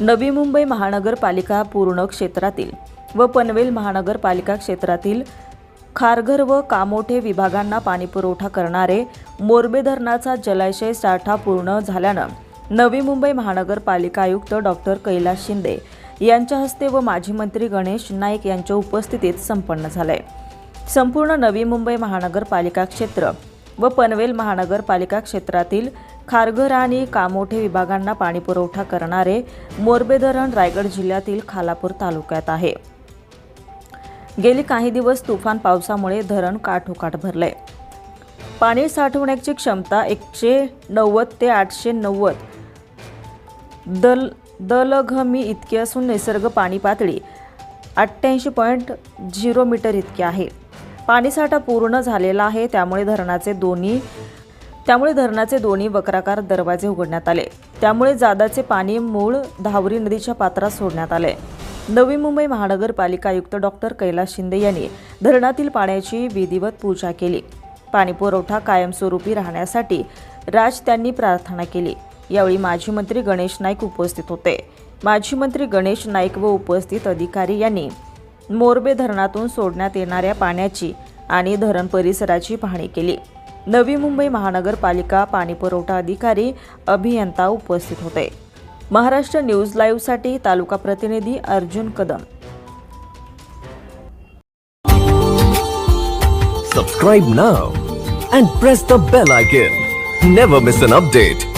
नवी मुंबई महानगरपालिका पूर्ण क्षेत्रातील व पनवेल महानगरपालिका क्षेत्रातील खारघर व कामोठे विभागांना पाणीपुरवठा करणारे मोरबे धरणाचा जलाशय साठा पूर्ण झाल्यानं नवी मुंबई महानगरपालिका आयुक्त डॉक्टर कैलास शिंदे यांच्या हस्ते व माजी मंत्री गणेश नाईक यांच्या उपस्थितीत संपन्न झालंय. संपूर्ण नवी मुंबई महानगरपालिका क्षेत्र व पनवेल महानगरपालिका क्षेत्रातील खारघर आणि कामोठे विभागांना पाणीपुरवठा करणारे मोरबे धरण रायगड जिल्ह्यातील खालापूर तालुक्यात आहे. गेली काही दिवस तुफान पावसामुळे धरण काठोकाठ भरले. पाणी साठवण्याची क्षमता एकशे नव्वद ते आठशे नव्वद दल दलघमी इतकी असून निसर्ग पाणी पातळी अठ्ठ्याऐंशी पॉईंट झिरो मीटर इतकी आहे. पाणीसाठा पूर्ण झालेला आहे. त्यामुळे धरणाचे दोन्ही त्यामुळे धरणाचे दोन्ही वक्राकार दरवाजे उघडण्यात आले. त्यामुळे जादाचे पाणी मूळ धावरी नदीच्या पात्रात सोडण्यात आले. नवी मुंबई महानगरपालिका आयुक्त डॉक्टर कैलास शिंदे यांनी धरणातील पाण्याची विधिवत पूजा केली. पाणीपुरवठा कायमस्वरूपी राहण्यासाठी राज त्यांनी प्रार्थना केली. यावेळी माजी मंत्री गणेश नाईक उपस्थित होते. माजी मंत्री गणेश नाईक व उपस्थित अधिकारी यांनी मोरबे धरणातून सोडण्यात येणाऱ्या पाण्याची आणि धरण परिसराची पाहणी केली. नवी मुंबई महानगरपालिका पाणीपुरवठा अधिकारी अभियंता उपस्थित होते. महाराष्ट्र न्यूज लाईव्हसाठी तालुका प्रतिनिधी Arjun Kadam. Subscribe now and press the bell icon never miss an update